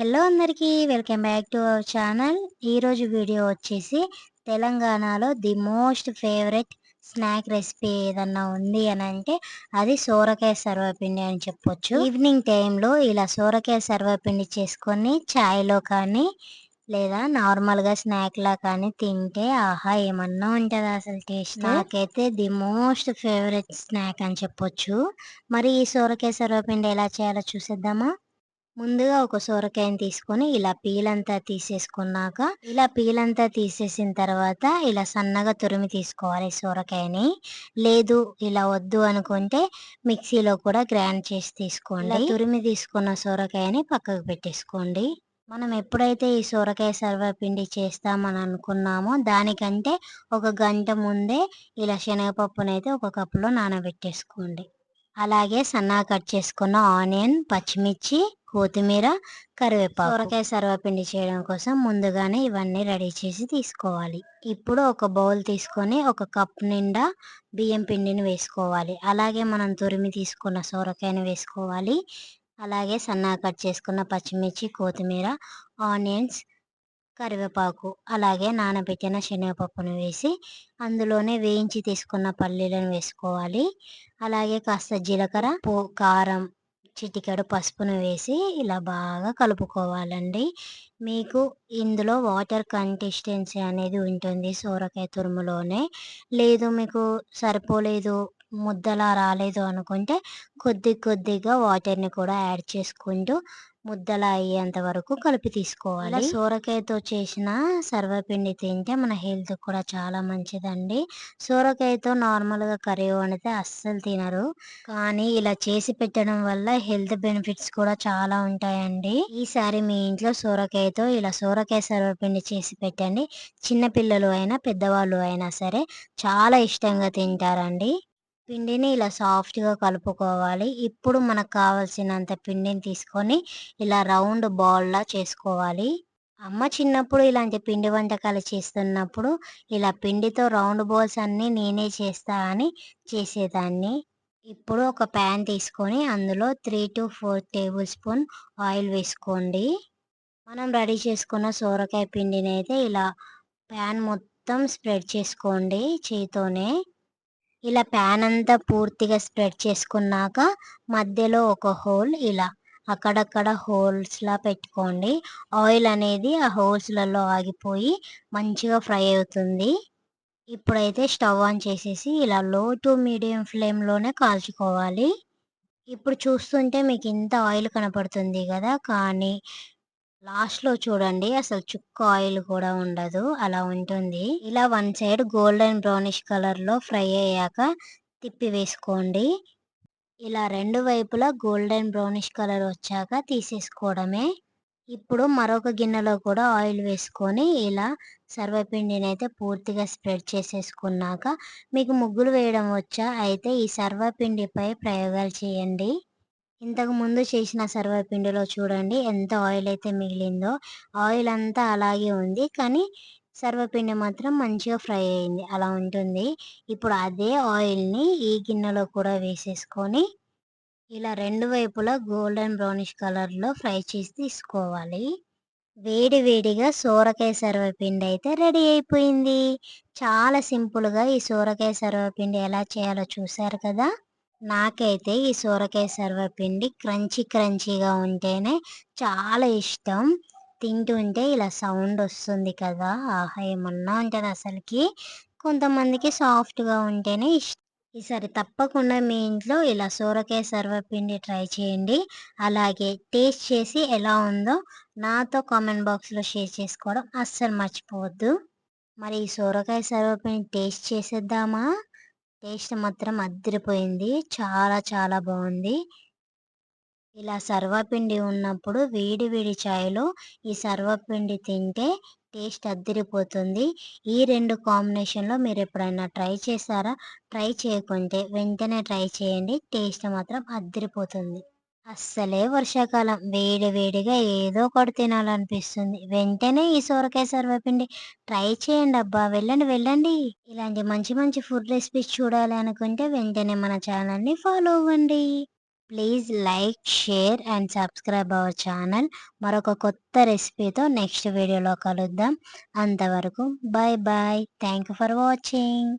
Hello అందరికీ welcome back to our channel. ఈరోజు video వచ్చేసి తెలంగాణలో the most favourite snack recipe ఏదన్నా ఉంది అని అంటే అది సోరకాయ సర్వపిండి అని చెప్పొచ్చు. ఈవినింగ్ టైంలో ఇలా సోరకాయ సర్వపిండి చేసుకొని చాయ్లో కానీ లేదా నార్మల్గా స్నాక్ లా కానీ తింటే ఆహా ఏమన్నా ఉంటుందా అసలు టేస్ట్. నాకైతే ది మోస్ట్ ఫేవరెట్ స్నాక్ అని చెప్పొచ్చు. మరి ఈ సోరకాయ సర్వపిండి ఎలా చేయాలో చూసేద్దామా? ముందుగా ఒక సొరకాయని తీసుకొని ఇలా పీలంతా తీసేసుకున్నాక ఇలా పీలంతా తీసేసిన తర్వాత ఇలా సన్నగా తురిమి తీసుకోవాలి సొరకాయని. లేదు ఇలా వద్దు అనుకుంటే మిక్సీలో కూడా గ్రైండ్ చేసి తీసుకోండి. తురిమి తీసుకున్న సొరకాయని పక్కకు పెట్టేసుకోండి. మనం ఎప్పుడైతే ఈ సొరకాయ సర్వపిండి చేస్తామని అనుకున్నామో దానికంటే ఒక గంట ముందే ఇలా శనగపప్పునైతే ఒక కప్పులో నానబెట్టేసుకోండి. అలాగే సన్నగా కట్ చేసుకున్న ఆనియన్ పచ్చిమిర్చి కొత్తిమీర కరివేపాకు. సొరకాయ సర్వపిండి చేయడం కోసం ముందుగానే ఇవన్నీ రెడీ చేసి తీసుకోవాలి. ఇప్పుడు ఒక బౌల్ తీసుకొని ఒక కప్ నిండా బియ్యం పిండిని వేసుకోవాలి. అలాగే మనం తురిమి తీసుకున్న సొరకాయని వేసుకోవాలి. అలాగే సన్నగా కట్ చేసుకున్న పచ్చిమిర్చి కొత్తిమీర ఆనియన్స్ కరివేపాకు అలాగే నానబెట్టిన శనగపప్పును వేసి అందులోనే వేయించి తీసుకున్న పల్లీలను వేసుకోవాలి. అలాగే కాస్త జీలకర్ర పో కారం చిటికెడు పసుపును వేసి ఇలా బాగా కలుపుకోవాలండి. మీకు ఇందులో వాటర్ కన్సిస్టెన్సీ అనేది ఉంటుంది సోరకాయ తురుములోనే. లేదు మీకు సరిపోలేదు ముద్దలా రాలేదు అనుకుంటే కొద్ది కొద్దిగా వాటర్ని కూడా యాడ్ చేసుకుంటూ ముద్దలా అయ్యేంత వరకు కలిపి తీసుకోవాలి. సోరకాయతో చేసిన సర్వపిండి తింటే మన హెల్త్ కూడా చాలా మంచిదండి. సోరకాయతో నార్మల్గా కర్రీ వండితే అస్సలు తినరు. కానీ ఇలా చేసి పెట్టడం వల్ల హెల్త్ బెనిఫిట్స్ కూడా చాలా ఉంటాయండి. ఈసారి మీ ఇంట్లో సోరకాయతో ఇలా సోరకాయ సర్వపిండి చేసి పెట్టండి. చిన్నపిల్లలు అయినా పెద్దవాళ్ళు అయినా సరే చాలా ఇష్టంగా తింటారండి. పిండిని ఇలా సాఫ్ట్గా కలుపుకోవాలి. ఇప్పుడు మనకు కావాల్సినంత పిండిని తీసుకొని ఇలా రౌండ్ బాల్లా చేసుకోవాలి. అమ్మ చిన్నప్పుడు ఇలాంటి పిండి వంటకాలు చేస్తున్నప్పుడు ఇలా పిండితో రౌండ్ బాల్స్ అన్నీ నేనే చేస్తా అని చేసేదాన్ని. ఇప్పుడు ఒక ప్యాన్ తీసుకొని అందులో three to four tablespoon oil వేసుకోండి. మనం రెడీ చేసుకున్న సోరకాయ పిండిని అయితే ఇలా ప్యాన్ మొత్తం స్ప్రెడ్ చేసుకోండి చేతితోనే. ఇలా ప్యాన్ అంతా పూర్తిగా స్ప్రెడ్ చేసుకున్నాక మధ్యలో ఒక హోల్ ఇలా అక్కడక్కడ హోల్స్లా పెట్టుకోండి. ఆయిల్ అనేది ఆ హోల్స్లలో ఆగిపోయి మంచిగా ఫ్రై అవుతుంది. ఇప్పుడైతే స్టవ్ ఆన్ చేసేసి ఇలా లో టు మీడియం ఫ్లేమ్లోనే కాల్చుకోవాలి. ఇప్పుడు చూస్తుంటే మీకు ఇంత ఆయిల్ కనపడుతుంది కదా కానీ లాస్ట్లో చూడండి అసలు చుక్క ఆయిల్ కూడా ఉండదు అలా ఉంటుంది. ఇలా వన్ సైడ్ గోల్డెన్ బ్రౌనిష్ కలర్లో ఫ్రై అయ్యాక తిప్పి వేసుకోండి. ఇలా రెండు వైపులా గోల్డెన్ బ్రౌనిష్ కలర్ వచ్చాక తీసేసుకోవడమే. ఇప్పుడు మరొక గిన్నెలో కూడా ఆయిల్ వేసుకొని ఇలా సర్వపిండిని అయితే పూర్తిగా స్ప్రెడ్ చేసేసుకున్నాక మీకు ముగ్గులు వేయడం వచ్చా? అయితే ఈ సర్వపిండిపై ప్రయోగాలు చేయండి. ఇంతకు ముందు చేసిన సర్వపిండిలో చూడండి ఎంత ఆయిల్ అయితే మిగిలిందో ఆయిల్ అంతా అలాగే ఉంది. కానీ సర్వపిండి మాత్రం మంచిగా ఫ్రై అయింది. అలా ఉంటుంది. ఇప్పుడు అదే ఆయిల్ని ఈ గిన్నెలో కూడా వేసేసుకొని ఇలా రెండు వైపులా గోల్డెన్ బ్రౌనిష్ కలర్లో ఫ్రై చేసి తీసుకోవాలి. వేడి వేడిగా సోరకాయ సర్వపిండి అయితే రెడీ అయిపోయింది. చాలా సింపుల్గా ఈ సోరకాయ సర్వపిండి ఎలా చేయాలో చూసారు కదా? నాకైతే ఈ సోరకాయ సర్వపిండి క్రంచీ క్రంచీగా ఉంటేనే చాలా ఇష్టం. తింటుంటే ఇలా సౌండ్ వస్తుంది కదా ఆహా ఏమన్నా ఉంటుంది అసలుకి. కొంతమందికి సాఫ్ట్గా ఉంటేనే ఇష్టం ఈసారి తప్పకుండా మీ ఇంట్లో ఇలా సోరకాయ సర్వపిండి ట్రై చేయండి. అలాగే టేస్ట్ చేసి ఎలా ఉందో నాతో కామెంట్ బాక్స్లో షేర్ చేసుకోవడం అస్సలు మర్చిపోవద్దు. మరి ఈ సోరకాయ సర్వపిండి టేస్ట్ చేసేద్దామా? టేస్ట్ మాత్రం అద్దరిపోయింది. చాలా చాలా బాగుంది ఇలా సర్వపిండి ఉన్నప్పుడు వేడి వేడి చాయ్లో ఈ సర్వపిండి తింటే టేస్ట్ అద్దరిపోతుంది. ఈ రెండు కాంబినేషన్లో మీరు ఎప్పుడైనా ట్రై చేశారా? ట్రై చేయకుంటే వెంటనే ట్రై చేయండి. టేస్ట్ మాత్రం అద్దరిపోతుంది. అస్సలే వర్షాకాలం. వేడి వేడిగా ఏదో ఒకటి తినాలనిపిస్తుంది. వెంటనే ఈ సొరకాయ సర్వపిండి ట్రై చేయండి అబ్బా. వెళ్ళండి వెళ్ళండి. ఇలాంటి మంచి మంచి ఫుడ్ రెసిపీస్ చూడాలి అనుకుంటే వెంటనే మన ఛానల్ని ఫాలో అవ్వండి. Please like share and subscribe our channel. మరొక కొత్త రెసిపీతో నెక్స్ట్ వీడియోలో కలుద్దాం. అంతవరకు bye bye thank you for watching.